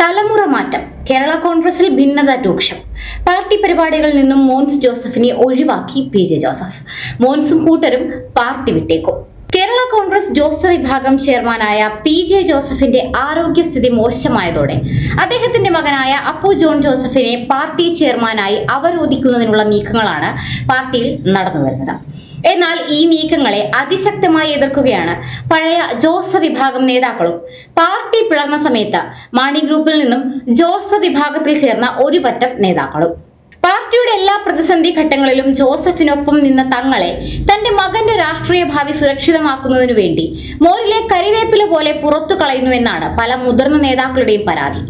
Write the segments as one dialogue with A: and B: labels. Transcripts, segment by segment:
A: തലമുറ മാറ്റം. കേരള കോൺഗ്രസിൽ ഭിന്നത രൂക്ഷം. പാർട്ടി പരിപാടികളിൽ നിന്നും മോൻസ് ജോസഫിനെ ഒഴിവാക്കി പി ജെ ജോസഫ്. മോൻസും കൂട്ടരും പാർട്ടി വിട്ടേക്കും. കേരള കോൺഗ്രസ് ജോസഫ് വിഭാഗം ചെയർമാനായ പി ജെ ജോസഫിന്റെ ആരോഗ്യസ്ഥിതി മോശമായതോടെ അദ്ദേഹത്തിന്റെ മകനായ അപ്പു ജോൺ ജോസഫിനെ പാർട്ടി ചെയർമാനായി അവരോധിക്കുന്നതിനുള്ള നീക്കങ്ങളാണ് പാർട്ടിയിൽ നടന്നു വരുന്നത്. എന്നാൽ ഈ നീക്കങ്ങളെ അതിശക്തമായി എതിർക്കുകയാണ് പഴയ ജോസഫ് വിഭാഗം നേതാക്കളും. പാർട്ടി പിളർന്ന സമയത്ത് മാണി ഗ്രൂപ്പിൽ നിന്നും ജോസഫ് വിഭാഗത്തിൽ ചേർന്ന ഒരു പറ്റം നേതാക്കളും. പാർട്ടിയുടെ എല്ലാ പ്രതിസന്ധി ഘട്ടങ്ങളിലും ജോസഫിനൊപ്പം നിന്ന തങ്ങളെ തന്റെ മകന്റെ രാഷ്ട്രീയ ഭാവി സുരക്ഷിതമാക്കുന്നതിനു വേണ്ടി മോരിലെ കരിവേപ്പില പോലെ പുറത്തു കളയുന്നുവെന്നാണ് പല മുതിർന്ന നേതാക്കളുടെയും പരാതി.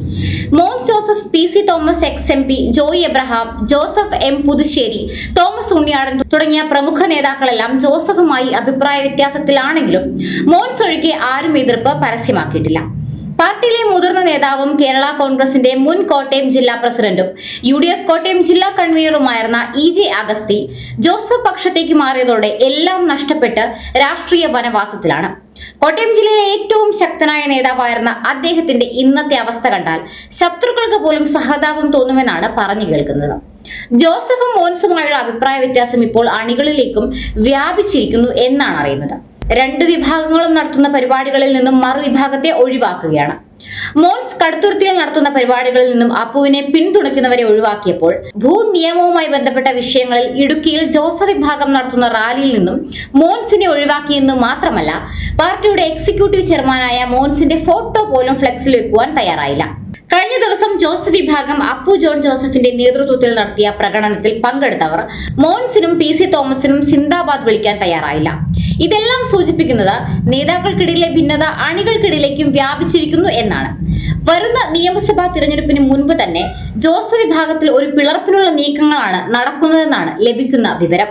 A: Mons Joseph P C Thomas ex M P Joy Abraham Joseph M Puthussery Thomas Unniyadan തുടങ്ങിയ പ്രമുഖ നേതാക്കളെല്ലാം ജോസഫുമായി അഭിപ്രായ വ്യത്യാസത്തിലാണെങ്കിലും മോൻസ് ഒഴികെ ആരും എതിർപ്പ് പരസ്യമാക്കിയിട്ടില്ല. പാർട്ടിയിലെ മുതിർന്ന നേതാവും കേരള കോൺഗ്രസിന്റെ മുൻ കോട്ടയം ജില്ലാ പ്രസിഡന്റും യു ഡി എഫ് കോട്ടയം ജില്ലാ കൺവീനറുമായിരുന്ന ഇ ജെ അഗസ്തി ജോസഫ് പക്ഷത്തേക്ക് മാറിയതോടെ എല്ലാം നഷ്ടപ്പെട്ട് രാഷ്ട്രീയ വനവാസത്തിലാണ്. കോട്ടയം ജില്ലയിലെ ഏറ്റവും ശക്തനായ നേതാവായിരുന്ന അദ്ദേഹത്തിന്റെ ഇന്നത്തെ അവസ്ഥ കണ്ടാൽ ശത്രുക്കൾക്ക് പോലും സഹതാപം തോന്നുമെന്നാണ് പറഞ്ഞു കേൾക്കുന്നത്. ജോസഫും മോൻസുമായുള്ള അഭിപ്രായ വ്യത്യാസം ഇപ്പോൾ അണികളിലേക്കും വ്യാപിച്ചിരിക്കുന്നു എന്നാണ് അറിയുന്നത്. രണ്ട് വിഭാഗങ്ങളും നടത്തുന്ന പരിപാടികളിൽ നിന്നും മറുവിഭാഗത്തെ ഒഴിവാക്കുകയാണ്. മോൾസ് കടുത്തുരുത്തിയിൽ നടത്തുന്ന പരിപാടികളിൽ നിന്നും അപ്പുവിനെ പിന്തുണയ്ക്കുന്നവരെ ഒഴിവാക്കിയപ്പോൾ ഭൂനിയമവുമായി ബന്ധപ്പെട്ട വിഷയങ്ങളിൽ ഇടുക്കിയിൽ ജോസഫ് വിഭാഗം നടത്തുന്ന റാലിയിൽ നിന്നും മോൻസിനെ ഒഴിവാക്കിയെന്ന് മാത്രമല്ല പാർട്ടിയുടെ എക്സിക്യൂട്ടീവ് ചെയർമാനായ മോൻസിന്റെ ഫോട്ടോ പോലും ഫ്ലെക്സിൽ വെക്കുവാൻ തയ്യാറായില്ല. കഴിഞ്ഞ ദിവസം ജോസഫ് വിഭാഗം അപ്പു ജോൺ ജോസഫിന്റെ നേതൃത്വത്തിൽ നടത്തിയ പ്രകടനത്തിൽ പങ്കെടുത്തവർ മോൻസിനും പി സി തോമസിനും സിന്ദാബാദ് വിളിക്കാൻ തയ്യാറായില്ല. ഇതെല്ലാം സൂചിപ്പിക്കുന്നത് നേതാക്കൾക്കിടയിലെ ഭിന്നത അണികൾക്കിടയിലേക്കും വ്യാപിച്ചിരിക്കുന്നു എന്നാണ്. വരുന്ന നിയമസഭാ തിരഞ്ഞെടുപ്പിന് മുൻപ് തന്നെ ജോസഫ് വിഭാഗത്തിൽ ഒരു പിളർപ്പിനുള്ള നീക്കങ്ങളാണ് നടക്കുന്നതെന്നാണ് ലഭിക്കുന്ന വിവരം.